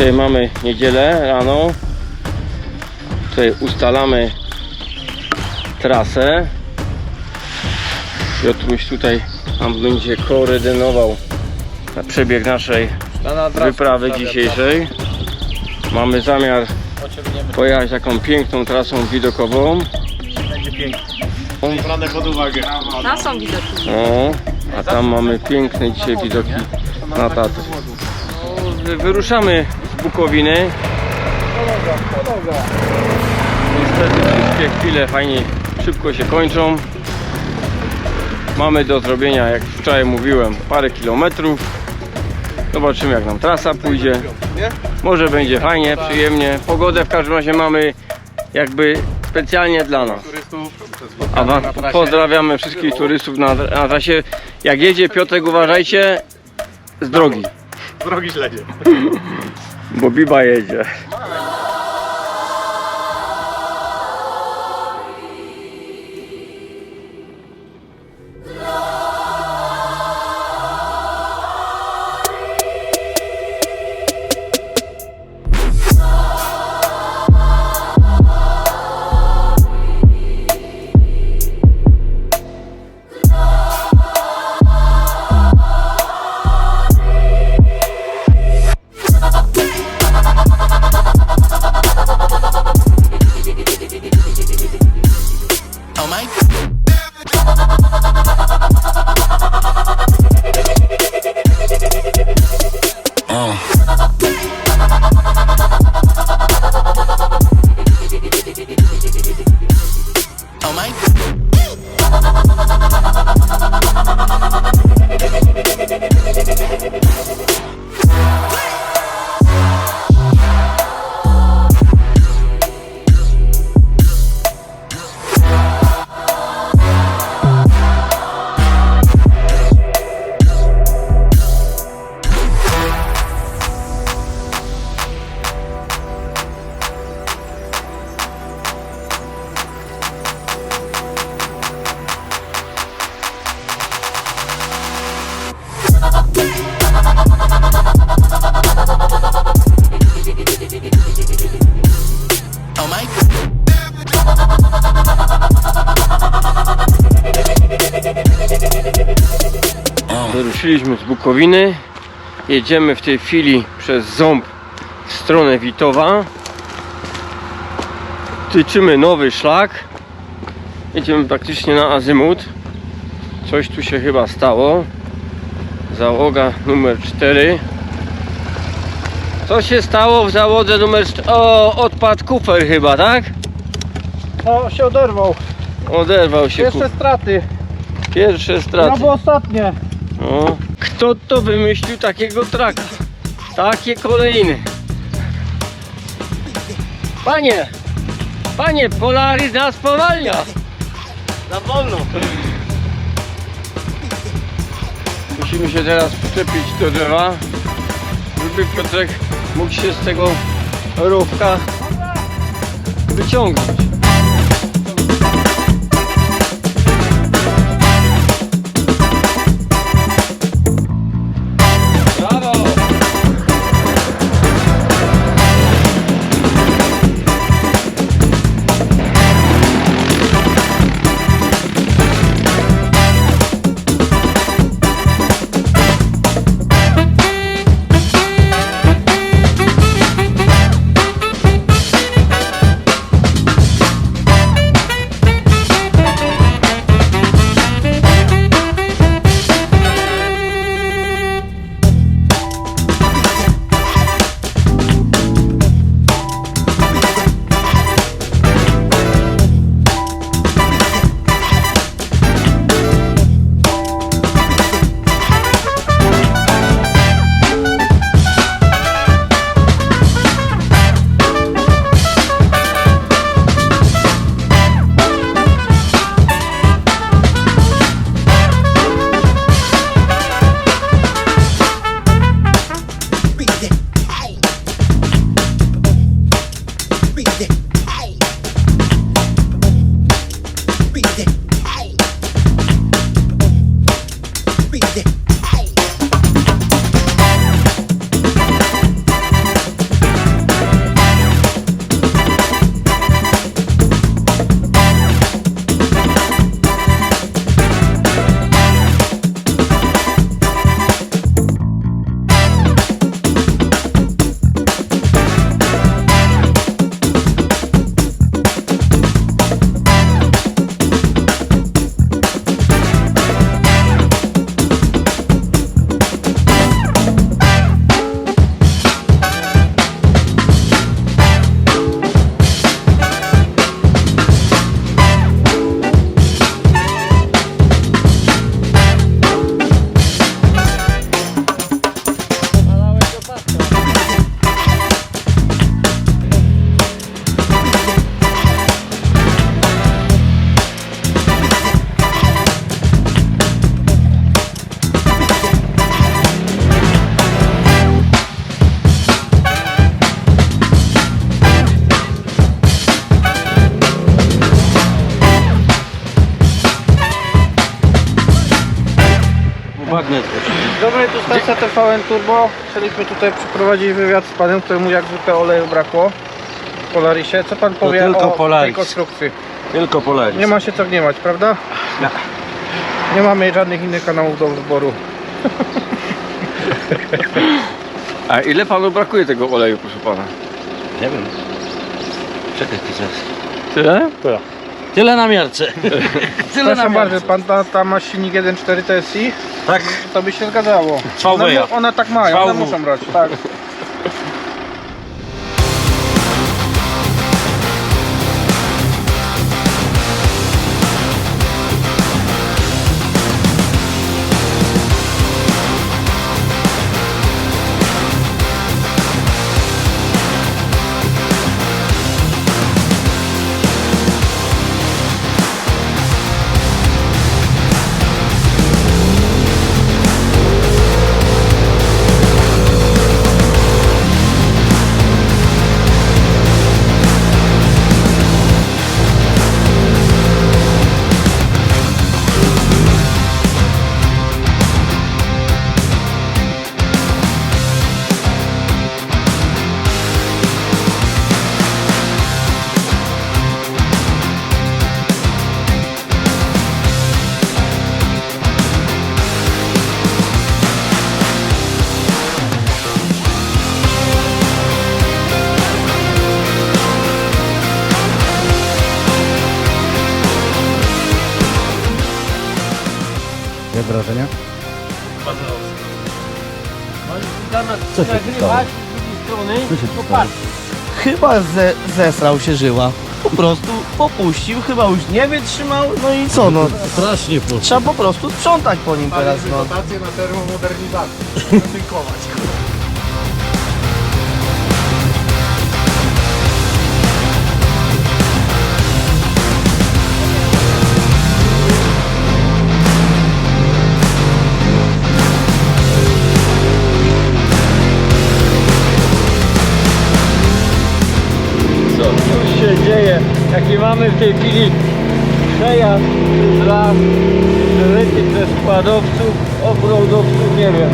Dzisiaj mamy niedzielę rano. Tutaj ustalamy trasę. Piotruś tutaj nam będzie koordynował przebieg naszej wyprawy dzisiejszej. Mamy zamiar pojechać taką piękną trasą widokową. Będzie pięknie. Brane pod uwagę. Na są widoczne. O, a tam mamy piękne dzisiaj widoki na Tatry. Wy- Wyruszamy Bukowiny. Niestety wszystkie chwile fajnie szybko się kończą. Mamy do zrobienia, jak wczoraj mówiłem, parę kilometrów. Zobaczymy jak nam trasa pójdzie. Może będzie fajnie, przyjemnie. Pogodę w każdym razie mamy jakby specjalnie dla nas. A wam pozdrawiamy wszystkich turystów na, na trasie. Jak jedzie Piotrek, uważajcie z drogi, Drogi śledzie. bo Biba jedzie. Wyruszyliśmy z Bukowiny. Jedziemy w tej chwili przez Ząb w stronę Witowa. Tyczymy nowy szlak. Jedziemy praktycznie na azymut. Coś tu się chyba stało. Załoga numer 4. Co się stało w załodze numer 4? O, odpadł kufer chyba, tak? No się oderwał. Oderwał się Jeszcze kufer. straty. Pierwsze straty. No bo ostatnie. O, kto to wymyślił takiego traka? Takie kolejny. Panie! Panie, Polaris nas powalnia! Na wolno. Musimy się teraz przyczepić do drzewa, żeby Piotrek mógł się z tego rowka wyciągnąć. Magnet. Dobry, tu stacja TVN Turbo. Chcieliśmy tutaj przeprowadzić wywiad z panem, któremu jak zwykle oleju brakło. W Polarisie. Co pan powie tylko o Polaris. tej konstrukcji? Tylko Polaris. Nie ma się co gniewać, prawda? Nie. Nie mamy żadnych innych kanałów do wyboru. A ile panu brakuje tego oleju, proszę pana? Nie wiem. Czekaj ty zaraz. Tyle? Tyle na miarce. Tyle na Proszę bardzo, miarce. pan ta, ta ma silnik 1.4 TSI, Tak. to by się zgadzało. One, mu- one tak mają, one muszą brać. Tak. Wrażenia? Co się nagrywać z drugiej strony, Co się to stało? patrz. Chyba ze, zesrał się żyła. Po prostu popuścił, chyba już nie wytrzymał, no i co no. Strasznie po. Trzeba po prostu sprzątać po nim teraz no. Na termomodernizację. Tynkować. Jaki mamy w tej chwili przejazd dla przeleci przez składowców, offroadowców, nie wiem.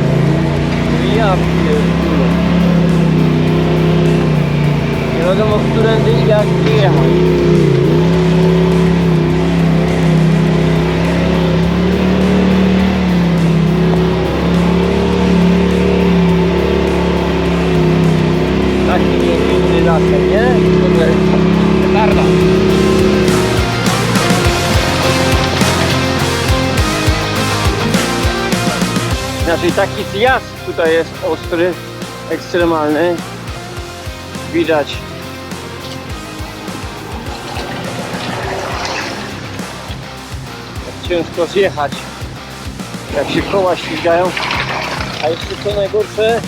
Ja pierdolę. Nie wiadomo, którędy jak jechać. Znaczy taki zjazd tutaj jest ostry, ekstremalny. Widać. Jak ciężko zjechać. Jak się koła ścigają. A jeszcze co najgorsze,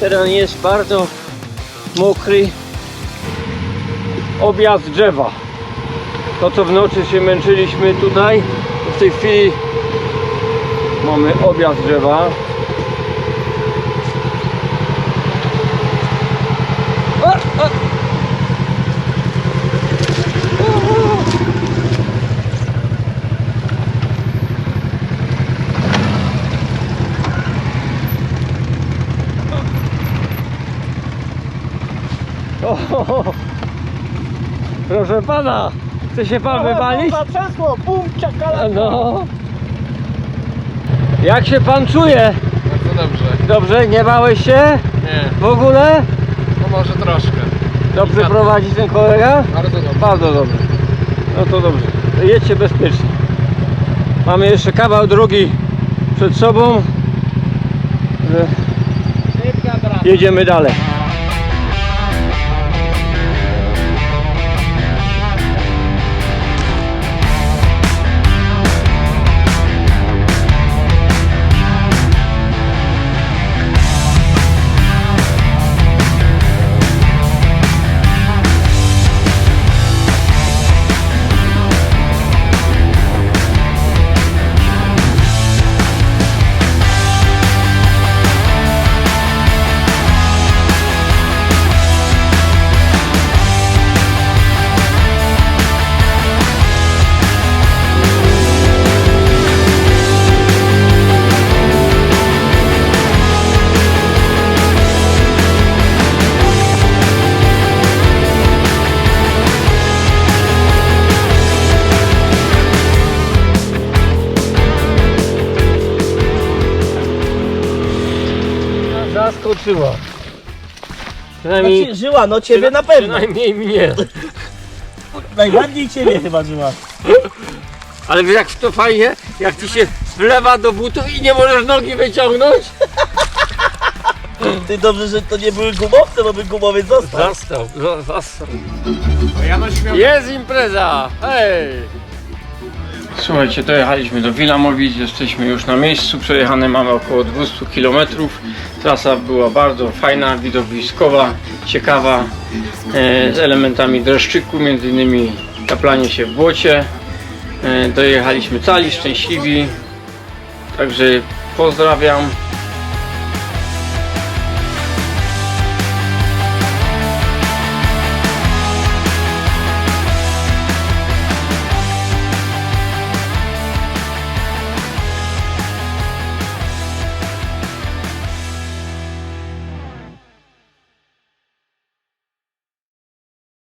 teren jest bardzo mokry. Objazd drzewa. To co w nocy się męczyliśmy tutaj, w tej chwili mamy objazd drzewa. A, a. O, proszę pana, chce się pan wywalić? Bum, czakala. No. Jak się pan czuje? Bardzo dobrze. Dobrze, nie bałeś się Nie, w ogóle? no może troszkę. Dobrze prowadzi ten kolega? Bardzo dobrze. Bardzo dobrze. No to dobrze. Jedźcie bezpiecznie. Mamy jeszcze kawał drogi przed sobą. Jedziemy dalej. Przynajmniej, Znaczy, żyła, no ciebie na pewno. przynajmniej mnie. Najbardziej ciebie chyba żyła. Ale wiesz jak to fajnie, jak ci się wlewa do butów i nie możesz nogi wyciągnąć? Ty dobrze, że to nie były gumowce, bo by gumowiec został. Zastał, za- zastał. Jest impreza! Hej! Słuchajcie, dojechaliśmy do Wilamowic, jesteśmy już na miejscu, przejechane mamy około 200 km. Trasa była bardzo fajna, widowiskowa, ciekawa, e, z elementami dreszczyku, między innymi taplanie się w błocie. E, dojechaliśmy cali, szczęśliwi, także pozdrawiam,